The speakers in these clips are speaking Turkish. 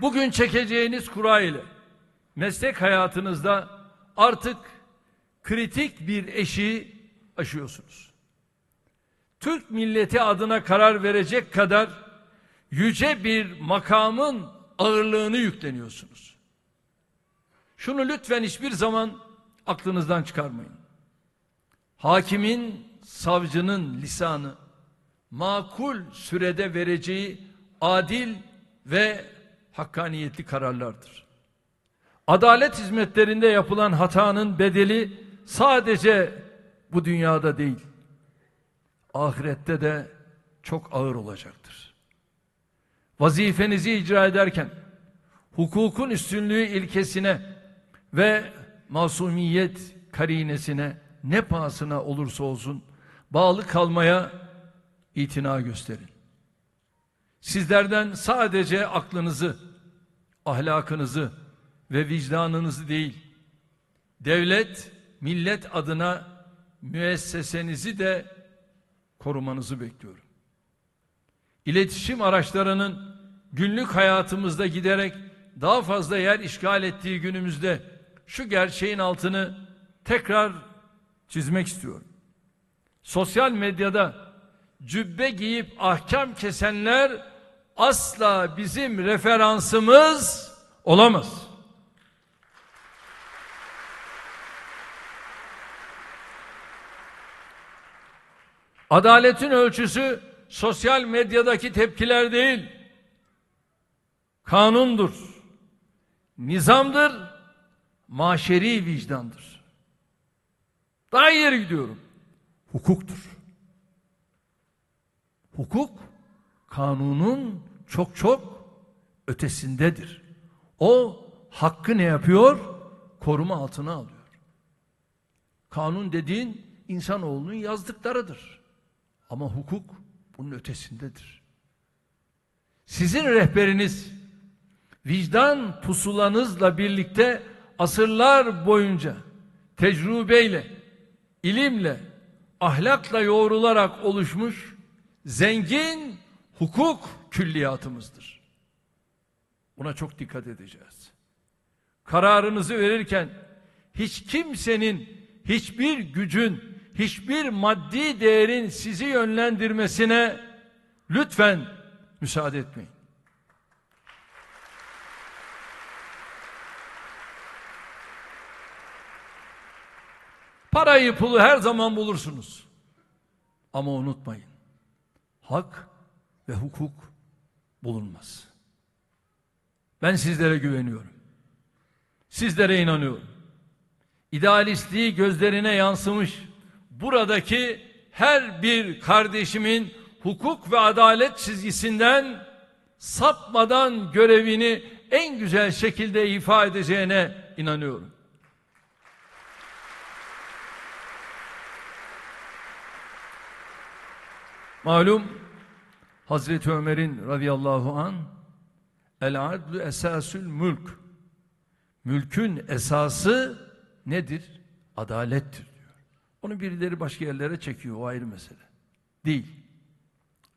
Bugün çekeceğiniz kura ile meslek hayatınızda artık kritik bir eşiği aşıyorsunuz. Türk milleti adına karar verecek kadar yüce bir makamın ağırlığını yükleniyorsunuz. Şunu lütfen hiçbir zaman aklınızdan çıkarmayın. Hakimin, savcının lisanı makul sürede vereceği adil ve hakkaniyetli kararlardır. Adalet hizmetlerinde yapılan hatanın bedeli sadece bu dünyada değil, ahirette de çok ağır olacaktır. Vazifenizi icra ederken hukukun üstünlüğü ilkesine ve masumiyet karinesine ne pahasına olursa olsun bağlı kalmaya itina gösterin. Sizlerden sadece aklınızı, ahlakınızı ve vicdanınızı değil, devlet, millet adına müessesenizi de korumanızı bekliyorum. İletişim araçlarının günlük hayatımızda giderek daha fazla yer işgal ettiği günümüzde şu gerçeğin altını tekrar çizmek istiyorum. Sosyal medyada cübbe giyip ahkam kesenler asla bizim referansımız olamaz. Adaletin ölçüsü sosyal medyadaki tepkiler değil, kanundur, nizamdır, maşeri vicdandır. Daha ileri gidiyorum. Hukuktur. Hukuk kanunun çok çok ötesindedir. O hakkı ne yapıyor? Koruma altına alıyor. Kanun dediğin insanoğlunun yazdıklarıdır. Ama hukuk bunun ötesindedir. Sizin rehberiniz vicdan pusulanızla birlikte asırlar boyunca tecrübeyle, ilimle, ahlakla yoğrularak oluşmuş zengin hukuk külliyatımızdır. Buna çok dikkat edeceğiz. Kararınızı verirken hiç kimsenin, hiçbir gücün, hiçbir maddi değerin sizi yönlendirmesine lütfen müsaade etmeyin. Parayı pulu her zaman bulursunuz. Ama unutmayın. Hak ve hukuk bulunmaz. Ben sizlere güveniyorum. Sizlere inanıyorum. İdealistliği gözlerine yansımış buradaki her bir kardeşimin hukuk ve adalet çizgisinden sapmadan görevini en güzel şekilde ifa edeceğine inanıyorum. Malum Hazreti Ömer'in radıyallahu an el adlu esasül mülk mülkün esası nedir? Adalettir diyor. Onu birileri başka yerlere çekiyor o ayrı mesele. Değil.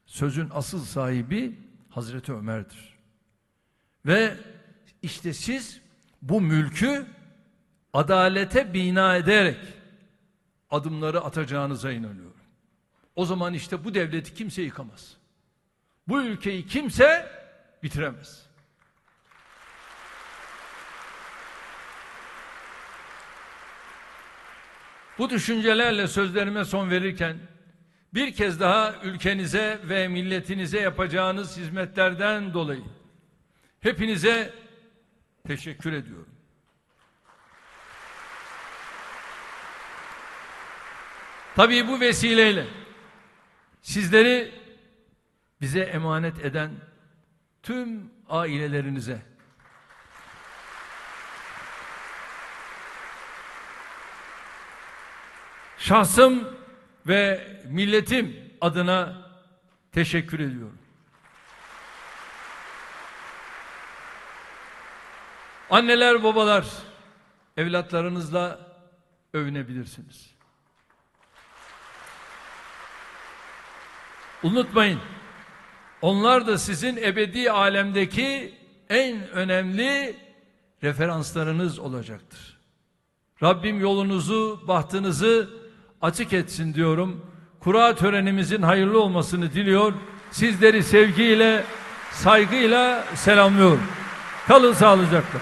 Sözün asıl sahibi Hazreti Ömer'dir. Ve işte siz bu mülkü adalete bina ederek adımları atacağınıza inanıyorum. O zaman işte bu devleti kimse yıkamaz. Bu ülkeyi kimse bitiremez. Bu düşüncelerle sözlerime son verirken bir kez daha ülkenize ve milletinize yapacağınız hizmetlerden dolayı hepinize teşekkür ediyorum. Tabii bu vesileyle sizleri bize emanet eden tüm ailelerinize şahsım ve milletim adına teşekkür ediyorum. Anneler, babalar, evlatlarınızla övünebilirsiniz. Unutmayın. Onlar da sizin ebedi alemdeki en önemli referanslarınız olacaktır. Rabbim yolunuzu, bahtınızı açık etsin diyorum. Kura törenimizin hayırlı olmasını diliyor. Sizleri sevgiyle, saygıyla selamlıyorum. Kalın sağlıcakla.